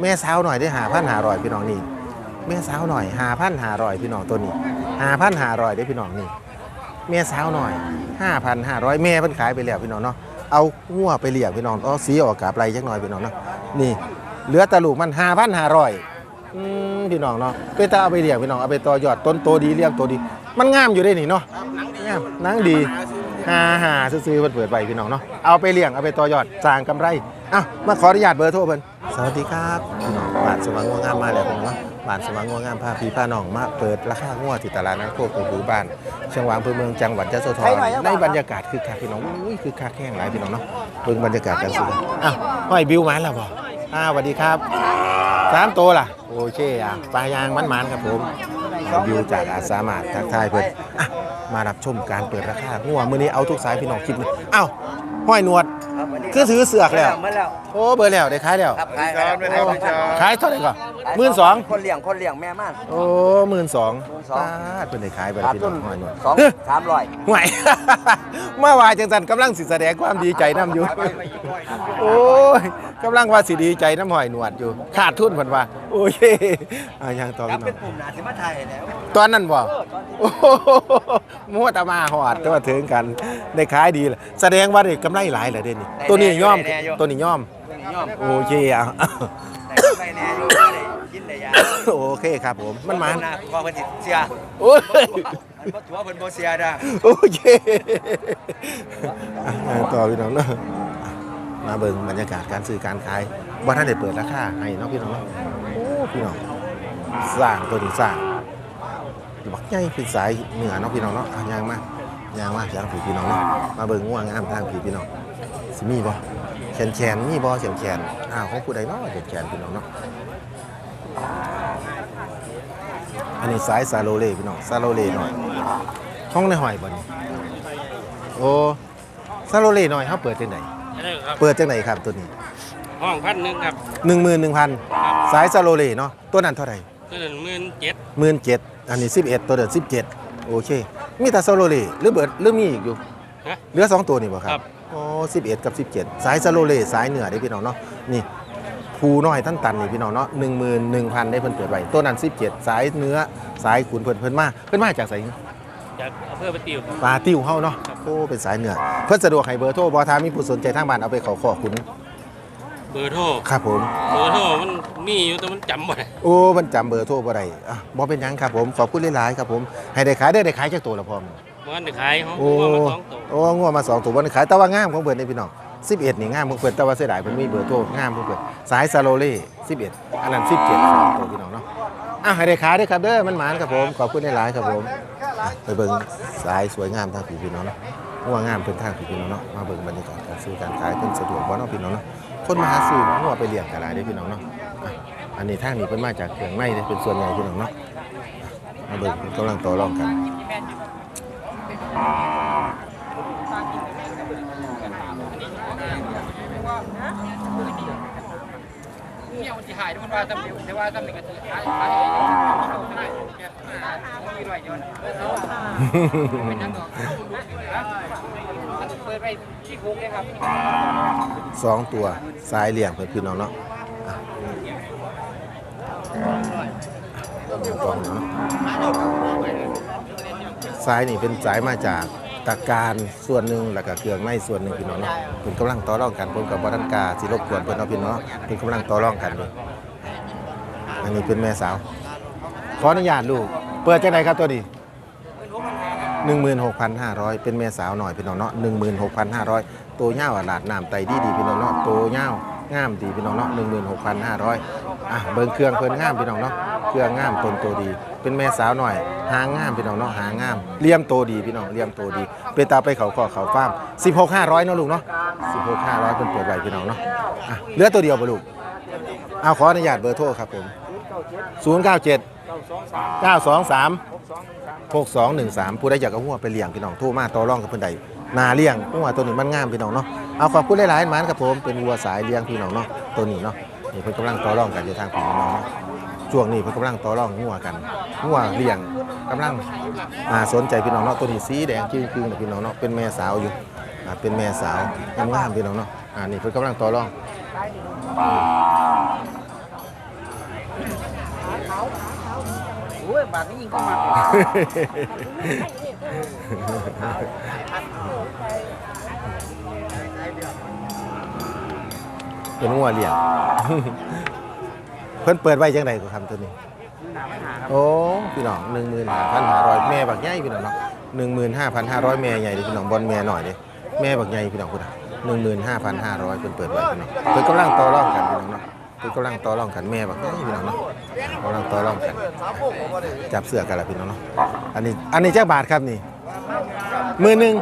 แม่สาวหน่อยได้หาพันหารอยพี่น้องนี่แม่สาวหน่อยหาพันหารอยพี่น้องตัวนี้หาพันหารอยได้พี่น้องนี่แม่สาวหน่อยห้าพันห้าร้อยแม่เพิ่นขายไปแล้วพี่น้องเนาะเอางัวไปเลี้ยงพี่น้องเอสีออกกาบไรจักหน่อยพี่น้องเนาะนี่เหลือตะลูกมันหาพันหาร้อยพี่น้องเนาะไปตาเอาไปเลี้ยงพี่น้องเอาไปต่อยอดต้นโตดีเลี้ยงโตดี มันงามอยู่ได้นี่เนาะงามหนังดี หาหาซื้อๆเพิ่นเปิดไปพี่น้องเนาะเอาไปเลี้ยงเอาไปต่อยอดสร้างกำไรอะมาขออนุญาตเบอร์โทรเพิ่นสวัสดีครับพี่น้องบ้านสว่างงัวงามมาแล้วพี่น้องเนาะบ้านสว่างงัวงามพาพี่พาน้องมาเปิดราคางัวที่ตลาดนัดโคกหูบ้านเชียงหวางอำเภอเมืองจังหวัดยะโสธรในบรรยากาศคือคักพี่น้องอุ้ยคือคักแห้งหลายพี่น้องเนาะเบิ่งบรรยากาศกันสิอ้าวห้อยบิวมาแล้วบ่อ้าวสวัสดีครับสามตัวล่ะโอเคอะปลายางมันๆครับผมวิวจากอาสามารถทักทายเพื่อนอะ มารับชมการเปิดราคางัวมื้อนี้เอาทุกสายพี่น้องคลิปเลยอ้าวห้อยหนวด ครับวันนี้คือถือเสือกแล้วมาแล้วโอ้เบอร์แล้วได้ขายแล้วครับขายครับขายเท่าไหร่ก่อนหมื่นสองคนเลี้ยงคนเลี้ยงแม่ม่าน โอ้หมื่นสอง12,000ป้าดเพิ่นได้ขายไปขาดพี่ทุน้อนงห้อยหนวดสองเฮ้ยสามร้อยห่วยเมื่อวานจังสันกำลังสิแสดงความดีใจน้ำอยู่ โอ้ยกำลังว่าสิดีใจน้ำหอยหนวดอยู่ ขาดทุนเพิ่นว่า โอ้ยอะยังต่อครับพี่น้เป็อนง ปุ่มหนาสิมาไทยแล้ว ตอนนั้นบ่โอ้โหมัวแตามาหอดแต่ว่าถึงกัน ได้ขายดีเลยแสดงว่าได้กำไรหลายเลยเด่นนี่ตัวนี้ย่อม ตัวนี้ย่อม ย่อมโอเคอะได้ไปแน่อยู่ได้กินได้ยาโอเคครับผม มันมันหน้าพอเพิ่นสิเสียโอ้ยมันบ่ถือว่าเพิ่นบ่เสียด้าโอเคอะต่อพี่น้องเนาะมาเบิ่งบรรยากาศการซื้อการขายว่าท่านได้เปิดราคาให้เนาะพี่น้องเนาะโอ้พี่น้องสร้างตัวนี้สร้างบักใหญ่เป็นสายเหนือเนาะพี่น้องเนาะอะยางมายางมายางผีพี่น้องเนาะมาเบิ่งง่วงงามทางผีพี่น้อง สิมีบ่แขนแขนมีบ่แขนแขนอ้าวของผู้ใดเนาะแขนแขนพี่น้องเนาะอันนี้สายซาโลเล่พี่น้องซาโลเล่หน่อยห้องในหอยบ่นี่โอ้ซาโลเล่หน่อยเขาเปิดจังไหนใช่ครับเปิดจังไหนครับตัวนี้ห้องพันหนึ่งครับหนึ่งหมื่นหนึ่งพันสายซาโลเล่เนาะตัวนั้นเท่าไหร่ตัวนั้นหมื่นเจ็ดหมื่นเจ็ดอันนี้สิบเอ็ดตัวเดิมสิบเจ็ดโอเค มีแต่ซาโลเล่หรือเบิดหรือมีอีกอยู่ฮะเหลือสองตัวนี่บ่ครัครับ บโอ้สิบเอ็ดกับสิบเจ็ดสายซาโลเล่สายเหนือได้พี่น้องเนาะนี่ภูน้อยตั้นตันนี่พี่น้องเนาะหนึ่งหมื่นหนึ่งพันได้เพิ่นเปิดไว้ตัวนั้นสิบเจ็ดสายเนื้อสายขุนเพิ่นเพิ่นมาเพิ่นมาจากไสจากอำเภอประติวครับปลาติ้วเฮาเนาะโอ้เป็นสายเหนือเพิ่นสะดวกให้เบอร์โทรบ่ถ้ามีผู้สนใจทางบ้านเอาไปเขาขอคุณเบอร์โทรครับผม เบอร์โทรมันมีอยู่แต่มันจำบ่ได้โอ้มันจำเบอร์โทรบ่ได้อะบ่เป็นหยังครับผมขอบคุณหลายๆครับผมให้ได้ขายได้ได้ขายจักตัวละพร้อม เมื่อวันได้ขายห้องโอ้ว่ามาสองตัวโอ้งัวมาสองตัวบ่ได้ขายแต่ว่างามของเพิ่นนี่พี่น้อง11นี่งามของเพิ่นแต่ว่าเสียดายเพิ่นมีเบอร์โทรงามของเพิ่นสายซาโลเล่11อันนั้น17สองตัวพี่น้องเนาะอะให้ได้ขายเด้อครับเด้อมันหมานครับผมขอบคุณหลายๆครับผมอะไปเบิ่งสายสวยงามทางผีพี่น้องเนาะงัวงามเพิ่นทางผีพี่น้องเนาะมาเบิ่งบรรยากาศการซื้อการขายเพิ่นสะดวกบ่เนาะพี่น้องเนาะคนมาหาซื้องัวไปเลี้ยงก็หลายเด้อพี่น้องเนาะอะอันนี้ทางนี้เพิ่นมาจากเครื่องในเด้อเป็นส่วนใหญ่พี่น้องเนาะอะมาเบิ่งเพิ่นกำลังต่อรองกัน เนี่ยมันจะหายทุกคนว่าตำหนิแต่ว่าตำหนิก็คือหายหายได้แบบมีรอยย้อนเป็นยังไงเปิดไปที่ค้งเลยครับสองตัวสายเหลี่ยงเพื่อนพี่น้องเนาะอะกองเนาะ สายนี่เป็นสายมาจากตะการส่วนหนึ่งแล้วก็เครื่องในส่วนหนึ่งพี่น้องเนาะเป็นกำลังต่อรองกันผมกับบรันกาสิรบกวนเพื่อนเนาะพี่น้องเนาะเป็นกำลังต่อรองกันเลยอันนี้เป็นแม่สาวขออนุญาตลูก เปิดจากไหนครับตัวนี้16,500 เป็นแม่สาวหน่อยพี่น้องเนาะ16,500 ตัวเง่าอะหลาดน้ำไตดีดีพี่น้องเนาะตัวเง่างามดีพี่น้องเนาะ16,500อะเบิ่งเครื่องเพิ่นงามพี่น้องเนาะ เครื่องงามตนตัวดี เป็นแม่สาวหน่อย หางงามพี่น้องเนาะหางงามเลี่ยมโตวดีพี่น้องเลี่ยมโตวดีเป็นตาไปเขาขอเขาฟ้าม16,500เนาะลูกเนาะ16,500เพิ่นเปิดไว้พี่น้องเนาะอะเหลือตัวเดียวบ่ลูกเอาขออนุญาตเบอร์โทรครับผม097 923 6213ผู้ใดอยากเอาหัวไปเลี้ยงพี่น้องโทรมาต่อรองกับเพิ่นใดนาเลี้ยงหัวตัวนี้มันงามพี่น้องเนาะเอาขอบคุณหลายๆหมานครับผมเป็นวัวสายเลี้ยงพี่น้องเนาะตัวนี้เนาะนี่เพิ่นกำลังต่อรองกันอยู่ทางพี่น้องเนาะ ช่วงนี้เพื่นกำลังต่อรองงัวกันงัวเลี้ยงกำลังมาสนใจพี่น้องเนาะตัวนี้สีแดงจริงๆนะพี่น้องเนาะเป็นแม่สาวอยู่เป็นแม่สาวงามๆพี่น้องเนาะอ่านี่เพื่นกำลังต่อรองโอ้ยบาทนี้ยิงก็มาเป็นงัวเลี้ยง พิ่นเปิดไว้จังไดก็คำตัวนี้หนาไม่หาครับโอ้พี่น้องหนึ่งหมื่นห้าพันห้าร้อยแม่บักใหญ่พี่น้องเนาะหนึ่งหมื่นห้าพันห้าร้อยแม่ใหญ่เลยพี่น้องบอลแม่หน่อยเลยแม่บักใหญ่พี่น้องคุณอะหนึ่งหมื่นห้าพันห้าร้อยเพิ่นเปิดไว้พี่น้องเพิ่นกำลังต่อรองกันพี่น้องเนาะเพิ่นกำลังต่อรองกันแม่บักใหญ่พี่น้องเนาะกำลังต่อรองกันจับเสื้อกันละพี่น้องเนาะอันนี้อันนี้เจ้าบาทครับนี่หมื่นหนึ่ง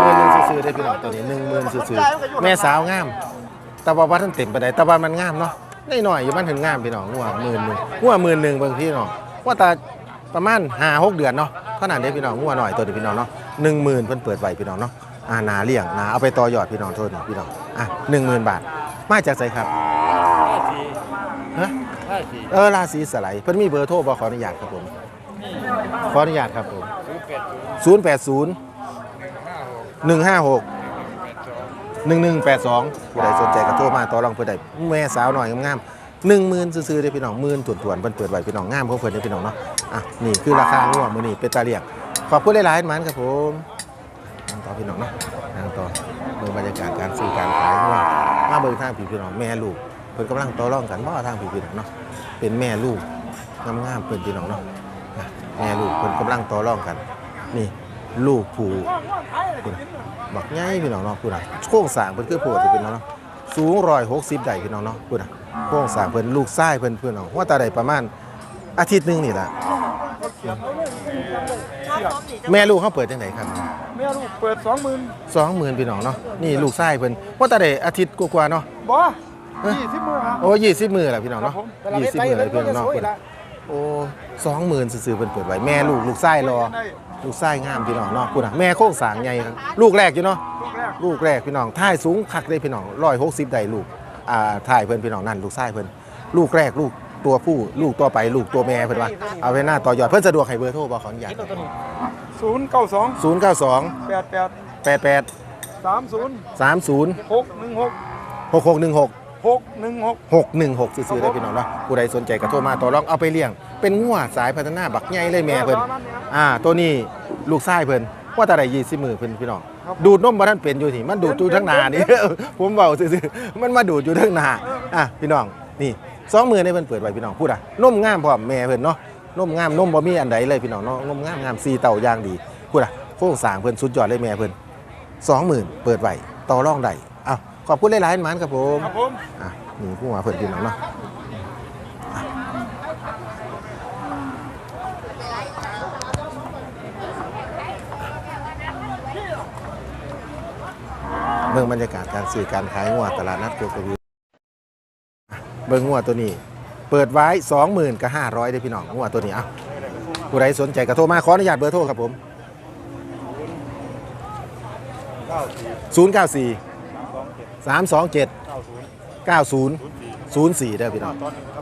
หมื่นหนึ่งซื้อๆได้พี่น้องตัวนี้หนึ่งหมื่นซื้อๆแม่สาวงามแต่ว่าว่าท่านเต็มไปได้แต่ว่ามันงามเนาะ ได้หน่อยอยู่มันถึงงามพี่น้องงัวหมื่นหนึ่งงัวหมื่นหนึ่งบางพี่น้องว่าแต่ประมาณห้าหกเดือนเนาะขนาดนี้พี่น้องงัวหน่อยตัวนี้พี่น้องเนาะหนึ่งหมื่นเพิ่นเปิดไว้พี่น้องเนาะอ่านาเลี้ยงนาเอาไปต่อยอดพี่น้องโทษนี่พี่น้องอะหนึ่งหมื่นบาทมาจากไสครับฮะเออราศีสไลด์เพิ่นมีเบอร์โทรบ่ขออนุญาตครับผมขออนุญาตครับผมศูน ย์แปดศูนย์หนึ่งหนึ่งแปดสองผู้ใดสนใจก็โทรมาต่อรองเพื่อใดแม่สาวหน่อยงามๆหนึ่งหมื่นซื้อๆได้พี่น้องหมื่นถ่วนๆเพิ่นเปิดไว้พี่น้องงามของเพิ่นได้พี่น้องเนาะอะนี่คือราคางัวมื้อนี้เป็นตาเลียงขอบคุณหลายๆมันครับผมทางต่อพี่น้องเนาะทางต่อเบิ่งบรรยากาศการซื้อการขายงัวมาเบิ่งทางพี่พี่น้องแม่ลูกเพิ่นกำลังต่อรองกันบ่ทางพี่พี่น้องเนาะเป็นแม่ลูกงามๆเพิ่นพี่น้องเนาะแม่ลูกเพิ่นกำลังต่อรองกัน นี่ ลูกผู้ บักใหญ่พี่น้องเนาะพูดนะโครงสร้างเพิ่นคือโพดที่พี่น้องเนาะสูง160ได้พี่น้องเนาะพูดนะโครงสร้างเพิ่นลูกชายเพิ่นเพิ่นเนาะว่าแตาได้ประมาณอาทิตย์หนึงนี่แหละแม่ลูกเขาเปิดจังไดครับแม่ลูกเปิดสองหมื่น20,000พี่น้องเนาะนี่ลูกชายเพิ่นว่าแตาได้อาทิตย์กว่าๆเนาะบ่ยี่สิบมือครับ โอ้20มื้อแล้วพี่น้องเนาะ20มื้อแล้วพี่น้องเนาะพูดนะโอ้20,000ซื่อๆเพิ่นเปิดไว้แม่ลูกลูกชายรอ ลูกชายงามพี่น้องเนาะพูดนะแม่โครงสร้างใหญ่ครับลูกแรกอยู่เนาะลูกแรกลูกแรกพี่น้องท่ายสูงคักเลยพี่น้องร้อยหกสิบได้ลูกอ่าท่ายเพิ่นพี่น้องนั่นลูกชายเพิ่นลูกแรกลูกตัวผู้ลูกตัวไปลูกตัวแม่เพิ่นว่าเอาไว้หน้าต่อยอดเพิ่นสะดวกให้เบอร์โทรบ่ขออนุญาตศูนย์เก้าสองศูนย์เก้าสองแปดแปดแปดแปดสามศูนย์สามศูนย์หกหนึ่งหกหกหกหนึ่งหก หกหนึ่งหกหกหนึ่งหกซื้อๆได้พี่น้องเนาะผู้ใดสนใจก็โทรมาต่อรองเอาไปเลี้ยง เป็นงัวสายพัฒนาบักใหญ่เลยแม่เพิ่นอ่าตัวนี้ลูกชายเพิ่นว่าแต่ใดยี่สิบมือเพิ่นพี่น้องดูดนมบ่ทันเป็นอยู่ที่มันดูดอยู่ทั้งหนานี่ผมเบาซื่อๆมันมาดูดอยู่ทั้งหนาอะพี่น้องนี่สองมือในเพิ่นเปิดไว้พี่น้องพูดอะนมงามพร้อมแม่เพิ่นเนาะนมงามนมบ่มีอันใดเลยพี่น้องเนาะนมงามงามสีเต่าอย่างดีพูดอะโครงสร้างเพิ่นสุดยอดเลยแม่เพิ่นสองหมื่นเปิดไว้ต่อรองได้อ้าว ขอบคุณหลายๆหมันครับผมครับผมอะนี่ผู้มาเพิ่นพี่น้องเนาะอะเบิ่งบรรยากาศการซื้อการขายงัวตลาดนัดโคกระบืออะเบิ่งงัวตัวนี้ เปิดไว้20,000กับ500ได้อพี่น้องงัวตัวนี้อะผู้ใดสนใจก็โทรมาขออนุญาตเบอร์โทรครับผม094 327 90 04ได้อพี่น้อง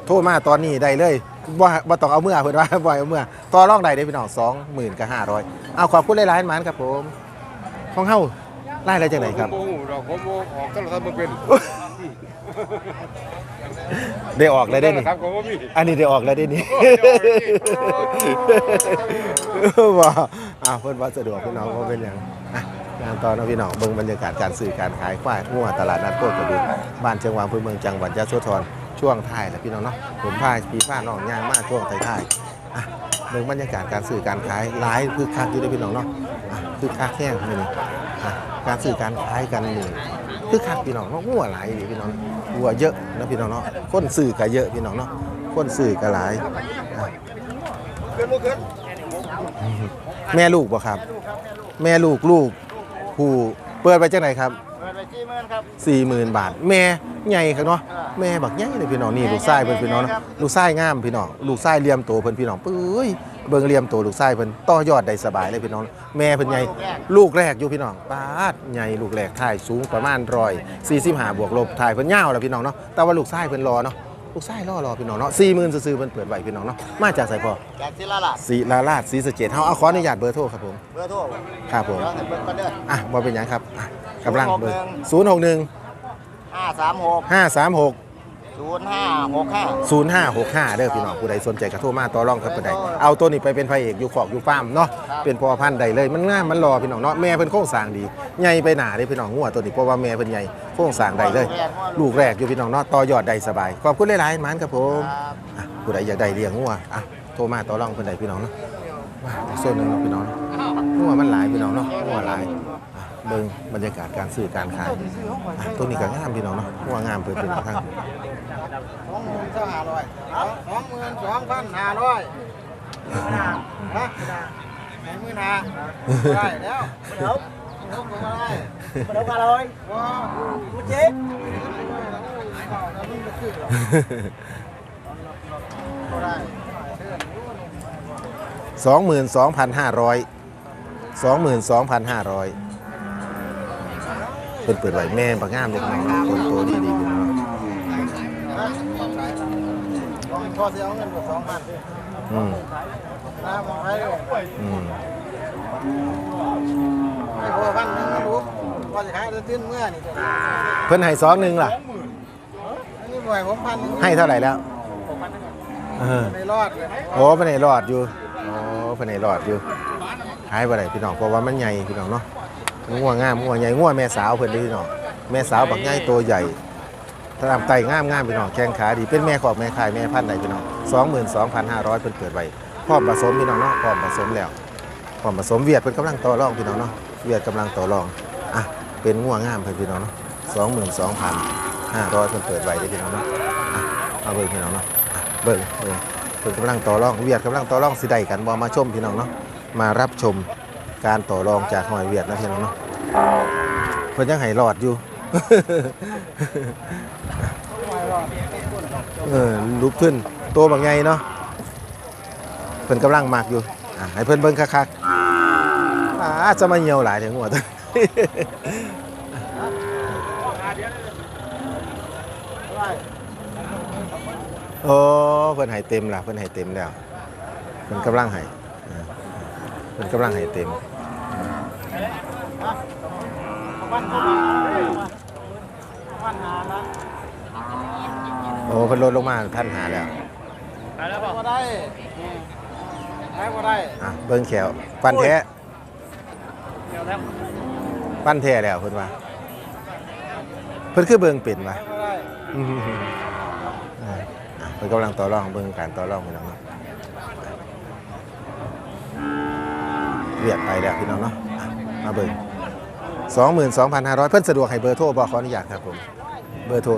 โทรมาตอนนี้ได้เลยว่าว่าต้องเอาเมื่อเพื่อนว่า บ่อยเอาเมื่อต่อรองได้ได้อพี่น้อง20,000กับ500เอาขอบคุณหลายๆหมันครับผมของเฮาไล่อะไรจากไหนครับ ผมโมโหดอกผมโมออกโทรศัพท์มาเป็นได้ออกเลยได้นี่ ครับผมว่ามี อันนี้ได้ออกแล้วได้นี่ ว่าอ้าวเพิ่นว่าสะดวกพี่น้องว่าเป็นหยังอะ งานตอนพี่น้องเบิ่งบรรยากาศการซื้อการขายควายงัวตลาดนัดโคกระบือบ้านเชียงวางอำเภอเมืองจังหวัดยะโสธรช่วงท้ายแล้วพี่น้องเนาะผมพาพี่พาน้องย่างมาช่วงท้ายๆอะเบิ่งบรรยากาศการซื้อการขายหลายคึกคักอยู่ด้อพี่น้องเนาะอะคึกคักแห้งนี้อะการซื้อการขายกันนี่คึกคักพี่น้องเนาะงัวหลายพี่น้องงัวเยอะนะพี่น้องเนาะคนซื้อก็เยอะพี่น้องเนาะคนซื้อก็หลายอะแม่ลูกบ่ครับ แม่ลูกลูก ผู้เปิดไปจังไหนครับเปิดไปสี่หมื่นครับสี่หมื่นบาท แม่ใหญ่ครับเนาะแม่บักใหญ่เลยพี่น้องนี่ลูกชายเพิ่นพี่น้องเนาะลูกชายงามพี่น้องลูกชายเลียมโตเพิ่นพี่น้องปื้ยเบิ่งเลียมโตลูกชายเพิ่นต่อยอดได้สบายเลยพี่น้อง แม่เพิ่นใหญ่ลูกแรกอยู่พี่น้องปาดใหญ่ลูกแรกถ่ายสูงประมาณ145บวกลบถ่ายเพิ่นยาวแล้วพี่น้องเนาะแต่ว่าลูกชายเพิ่นรอเนาะ ลูกชายรอรอพี่น้องเนาะ40,000ซื่อๆเพิ่นเปิดไว้พี่น้องเนาะมาจากไสพอจากศิลาลาดศรีลาลาดศรีสะเกษเฮาเอาขออนุญาตเบอร์โทรครับผมเบอร์โทรครับผมเดี๋ยวให้เบิ่งก่อนเด้อ อะบอเป็นหยังครับอะกำลังเบอร์061ศูนย์หกหนึ่งห้าสามหกห้าสามหก ศูนย์ห้าหกห้า0565เด้อพี่น้องผู้ใดสนใจก็โทรมาต่อรองครับผู้ใดเอาตัวนี้ไปเป็นพระเอกอยู่ขอกอยู่ฟาร์มเนาะเป็นพ่อพันธุ์ใดเลยมันงามมันรอพี่น้องเนาะแม่เพิ่นโค้งสร้างดีใหญ่ไปหนาเด้พี่น้องงัวตัวนี้เพราะว่าแม่เพิ่นใหญ่โค้งสร้างใดเลย ลูกแรกอยู่พี่น้องเนาะต่อยอดได้สบายขอบคุณหลายๆหมันครับผมอะผู้ใดอยากได้เลี้ยงงัวอะโทรมาต่อรองเพิ่นใดพี่น้องเนาะว้าวโซนหนึงเนาะพี่น้องเนาะงัวมันหลายพี่น้องเนาะงัวหลายอะเบิ่งบรรยากาศการซื้อการขายอะตัวนี้ก็งามพี่น้องเนาะงัวงามเพิ่นพี่น้องทั้ง สองหมื่นสองห้าร้อยสองหมื่นสองพันห้าร้อยฮะสองหมื่นห้าได้แล้วเดี๋ยวเดี๋ยวผมอะไรเดี๋ยวกันเลยว้ากูเจ๊กได้สองหมื่นสองพันห้าร้อยสองหมื่นสองพันห้าร้อยเปิดเปิดไว้แม่ปากงามเล็กน้อยคนโตดีดี พี่น้องพอจะเอาเงินกว่าสองพันอืมน้ามองไปเลยอืมไม่พอพันหนึงไม่รู้ว่าจะขายจะตื้นเมื่อนี่จะเพิ่นให้สองหนึ่งล่ะ อันนี้หน่วยผมพันหนึ่งให้เท่าไหร่แล้วเออ ไม่รอดเลยโอ้เพิ่นให้รอดอยู่โอ้เพิ่นให้รอดอยู่ขายบ่ได้พี่น้อง เพราะว่ามันใหญ่พี่น้องเนาะงัวงามงัวใหญ่งัวแม่สาวเพิ่นเด้อพี่น้อง แม่สาวบักใหญ่ตัวใหญ่ ถ้าทำไตง่ามง่ามพี่น้องแข้งขาดีเป็นแม่ขอบแม่ขายแม่พันธุ์ใดพี่น้อง22,500เพิ่นเปิดไว้พร้อมผสมพี่น้องเนาะพร้อมผสมแล้วพร้อมผสมเวียดเพิ่นกำลังต่อรองพี่น้องเนาะเวียดกำลังต่อรองอะเป็นงัวงง่ามเพิ่นพี่น้องเนาะสองหมื่นสองพันห้าร้อยเพิ่นเปิดไว้ได้พี่น้องเนาะอะเอาเบิ่งพี่น้องเนาะอะเบิ่งเบิ่งเพิ่นกำลังต่อรองเวียดกำลังต่อรองสิได้กันบ่มาชมพี่น้องเนาะมารับชมการต่อรองจากหอยเวียดนะพี่น้องเนาะเพิ่นยังให้รอดอยู่ เออลุกขึ้นตัวบางไงเนาะเพิ่นกำลังมักอยู่อะให้เพิ่นเบิ่งคักๆอาจะมาเหี่ยวหลายถึงหัวตัวโอ้เพิ่นให้เต็มละเพิ่นให้เต็มแล้วเพิ่นกำลังให้อ่าเพิ่นกำลังให้เต็ม โอ้เพิ่นลดลงมาพันหาแล้วไปแล้วป่ะก็ได้ขายก็ได้อะเบิ่งแขวปั้นแท้เดี๋ยวแล้วปั้นแท้แล้วเพิ่นว่าเพิ่นคือเบิ่งเป็นว่ะก็ได้อืมอ่าอะเพิ่นกำลังต่อรองเบิ่งการต่อรองพี่น้องเนาะเรียกไปแล้วพี่น้องเนาะอะมาเบิ่ง22,500 เพิ่นสะดวกให้เบอร์โทรบ่ขออนุญาตครับผม เบอร์โทร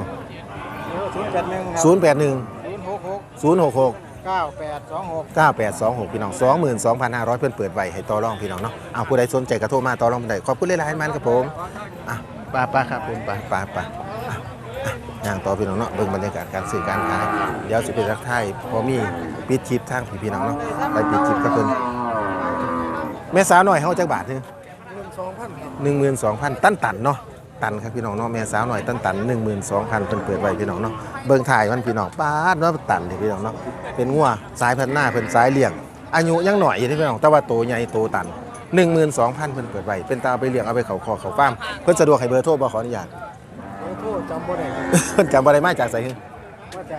ศูนย์แปดหนึ่งศูนย์หกหก081 066 เก้าแปดสองหก 9826 พี่น้อง 22,500 เพิ่นเปิดไว้ให้ต่อรองพี่น้องเนาะเอาผู้ใดสนใจก็โทรมาต่อรองได้ขอบคุณหลายๆมันครับผมอะป้าป้าครับผมป้าป้าป้าอะอะย่างต่อพี่น้องเนาะเบิ่งบรรยากาศการซื้อการขาย เดี๋ยวสิไปรักไทายพอมีปิดคลิปทางพี่พี่น้องเนาะไปปิดคลิปกับเพิ่นแม่สาวหน่อยเฮาจักบาทหนึงหนึ่งสองพัน12,000 ตันตันเนาะ ตันครับพี่น้องเนาะแม่สาวหน่อยตันตัน12,000เพิ่นเปิดไว้พี่น้องเนาะเบิ่งถ่ายมันพี่น้องป้าดเนาะตันนี่พี่น้องเนาะเป็นงัวสายพันธุ์หน้าเพิ่นสายเลี้ยง อายุยังหน่อยอยู่ที่พี่น้องแต่ว่าโตใหญ่โตตัน12,000เพิ่นเปิดไว้เป็นตาเอาไปเลี้ยงเอาไปเขาคอเขาฟาร์มเพิ่นสะดวกให้เบอร์โทรบ่ขออนุญาตขอโทษจำบ่ได้เพิ่นจำบ่ได้มาจากไสฮึว่าจะ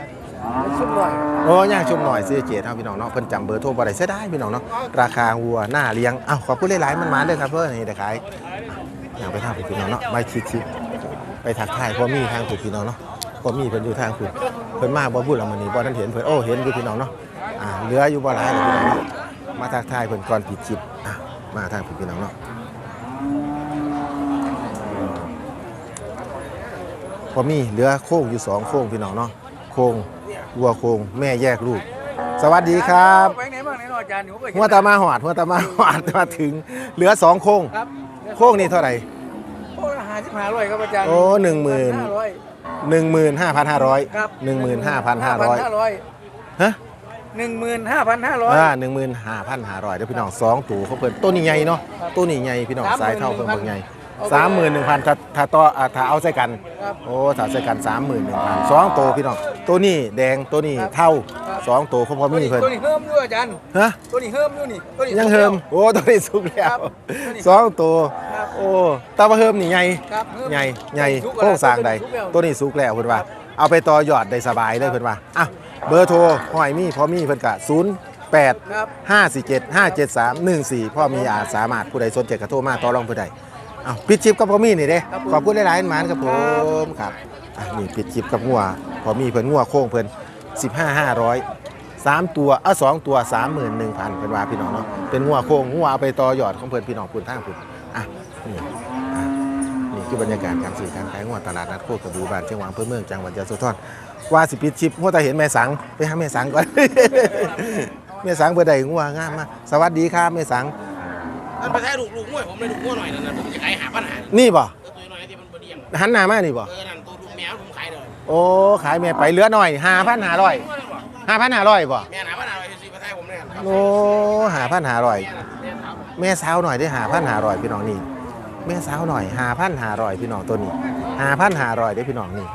เป็นชุดหน่อยโอ้ย่างชุมหน่อยซื้อเจดเฮาพี่น้องเนาะเพิ่นจำเบอร์โทรบ่ได้เสียดายพี่น้องเนาะราคาวัวหน้าเลี้ยงอ้าวขอบคุณหลายๆมันมาเด้อครับเพิ่นนี่ได้ขาย อย่างไปทางพี่น้องเนาะไปชิดๆไปทักทายพ่อมีทางผูกพี่น้องเนาะพ่อมีเพิ่นอยู่ทางคุณเพิ่นมาบ่พูดล้วมื้อนี้บ่ทันเห็นเพิ่นโอ้เห็นอยู่พี่น้องเนาะอ่าเหลืออยู่บ่หลายพี่น้องมาทักทายเพิ่นก่อนปิดคลิปอะมาทางพี่น้องเนาะพ่อมีเหลือโค้งอยู่สองโค้งพี่น้องเนาะโค้งวัวโค้งแม่แยกลูก สวัสดีครับ ออาจารย์หนูก็หัวตามาหอดหัวตามาหอดมาถึงเหลือสองโค้งครับโค้งนี่เท่าไหร่โอ้หาที่หาร้อยครับอาจารย์โอ้หนึ่งหมื่นห้าร้อยหนึ่งหมื่นห้าพันห้าร้อยครับหนึ่งหมื่นห้าพันห้าร้อยห้าร้อยฮะหนึ่งหมื่นห้าพันห้าร้อยอ่าหนึ่งหมื่นห้าพันห้าร้อยเดี๋ยวพี่น้องสองตัวเขาเพิ่นตัวนี้ใหญ่เนาะตัวนี้ใหญ่พี่น้องสายเท่าเพิ่นเบิ่งใหญ่ สามหมื่นหนึ่งพันถ้าถ้าต่ออ่าถ้าเอาใส่กัน ครับ โอ้ถ้าใส่กันสามหมื่นหนึ่งพันสองตัวพี่น้องตัวนี้แดงตัวนี้เท่าสองตัวเขาพอมีเพิ่นตัวนี้เฮิมด้วยอาจารย์ฮะตัวนี้เฮิมด้วยนี่ตัวนี้ ยังเฮิมโอ้ตัวนี้สุกแล้ครัวบตัวนี้สองตัวครับโอ้ตาบะเฮิมนี่ใหญ่ครับเฮิมใหญ่ใหญ่สุกแล้วโค้งสร้างใดสุกแล้ว ตัวนี้สุกแล้วเพิ่นว่า เอาไปต่อยอดได้สบายเลยเพิ่นว่าอะเบอร์โทรห้อยมีพอมีเพิ่นกะ0 8ครับ 5 4 7 5 7 3 1 4 พ่อมีอาจสามารถผู้ใดสนใจกระโทรมาต่อรองเพื่อใดเอาปิดชิปกับพอมีนี่เด้ขอบคุณหลายๆหมานครับผมครับอะนี่ปิดชิปกับงัวพอมีเพิ่นงัวโค้งเพิ่น15 500สามตัวเอาสองตัวสามหมื่นหนึ่งพันเป็นว่าพี่น้องเนาะเป็นงัวโค้งงัวเอาไปต่อยอดของเพื่อนพี่น้องคุณทางคุณอะนี่อะนี่คือบรรยากาศการสื่อการขายงัวตลาดนัดโคกระบือบ้านเชียงหวางเพื่อเมืองจังหวัดยะโสธรว่าสิปิดชิปงัวแต่เห็นแม่สังไปหาแม่สังก่อนแม่สังเบอร์ใดงัวงามมากสวัสดีครับแม่สัง มันไปแท้ลูกลูกม้วยผมเลยลูกม้วยหน่อยนั่นนะผมจะขายหาปัญหานี่บ่ตัวตัวน้อยที่มันบดีอย่างหันหน้ามานี่บ่เออนั่นตัวลูกแมวผมขายเลยโอ้ขายแม่ไปเหลือหน่อยห้าพันห้าร้อยห้าพันห้าร้อยบ่แม่หาปัญหาไปซื้อมาแท้ผมเนี่ยครับโอ้หาพันห้าร้อยแม่สาวหน่อยได้หาพันหาร้อยพี่น้องนี่แม่สาวหน่อยหาพันหาร้อยพี่น้องตัวนี้หาพันหาร้อยได้พี่น้องนี่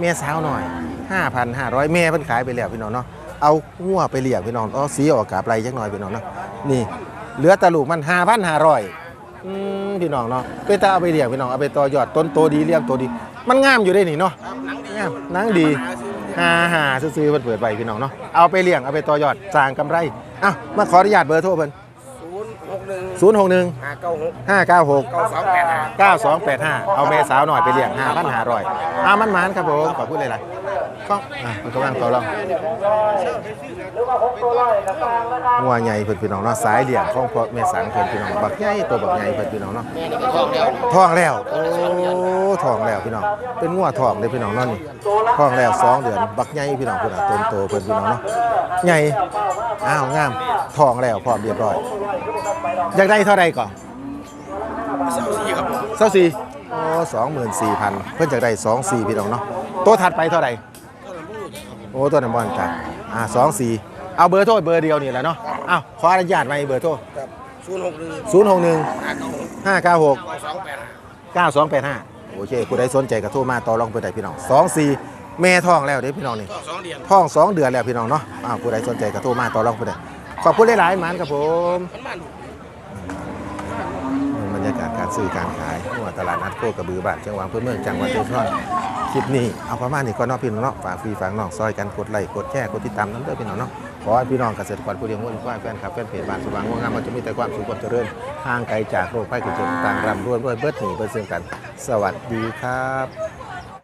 แม่สาวหน่อยห้าพันห้าร้อยแม่เพิ่นขายไปแล้วพี่น้องเนาะเอางัวไปเลี้ยงพี่น้องเอาสีออกกาบไรจักหน่อยพี่น้องเนาะนี่ เหลือแตะลูกมันหาพันหาร้อยอืมพี่น้องเนาะไปตาเอาไปเลี้ยงพี่น้องเอาไปต่อยอดต้นโตดีเลี้ยงโตดี มันงามอยู่ได้นี่เนาะงามหนังดีหาหาซื้อๆเพิ่นเปิดไปพี่น้องเนาะเอาไปเลี้ยงเอาไปต่อยอดสร้างกำไรเอ้ามาขออนุญาตเบอร์โทรเพิ่นศูนย์หกหนึ่ง061ห้าเก้าหกห้าเก้าหกเก้าสองแปดห้าเก้าสองแปดห้าเอาเมสาวหน่อยไปเลี้ยงห้าพันหาร้อยอามันมันครับผมขอพูดเลยล่ ก็อะมันก็ว่างต่อรองงัวใหญ่เพิ่นพี่น้องเนาะสายเลี้ยงของพ่อแม่สังเพิ่นพี่น้องบักใหญ่ตัวบักใหญ่เพิ่นพี่น้องเนาะทองแล้วทองแล้วโอ้ท้องแล้วพี่น้องเป็นงัวท้องเลยพี่น้องเนาะนี่ท้องแล้วสองเดือนบักใหญ่พี่น้องเพี่น้องต้นโตเพิ่นพี่น้องเนาะใหญ่อ้าวงามท้องแล้วพร้อมเรียบร้อยอยากได้เท่าใดก่อนเสาสี่ครับเท่าสี่โอ้สองหมื่นสี่พันเพื่อนจากได้สองสี่พี่น้องเนาะตัวถัดไปเท่าไหร่ โอ้ตัวนัมบอลจ้ะอ่าสองสี่เอาเบอร์โทรเบอร์เดียวนี่แหละเนาะอ้าวขออนุญาตไหมเบอร์โทรศูนย์หกหนึ่งศูนย์หกหนึ่งห้าเก้าหกห้าเก้าหกเก้าสองแปดห้าเก้าสองแปดห้าโอเคผู้ใดสนใจก็โทรมาต่อรองเบอร์ใดพี่น้องสองสี่แม่ท้องแล้วเด้พี่น้องนี่ก็สองเดือนท้องสองเดือนแล้วพี่น้องเนาะอ้าวผู้ใดสนใจก็โทรมาต่อรองเบอร์ใดขอบคุณหลายๆหมันครับผมมันมาลู การซื้อการขายหัวตลาดนัดโคกระบือบ้านจังหวัดเพื่อเมืองจังหวัดเชียงรายคลิปนี้เอาประมาณนี้ก็นอกพี่น้องฝากฟรีฝากน้องซอยกันกดไลค์กดแชร์กดติดตามน้ำเด้อพี่น้องเนาะขอให้พี่น้องเกษตรกรผู้เลี้ยงวัวควายแฟนคลับแฟนเพจบ้านสว่างงวงามมันจะมีแต่ความสุขความเจริญห่างไกลจากโรคภัยไข้เจ็บต่างๆรำรวยรวยเบิดหนีเบิดซึ่งกัน สวัสดีครับ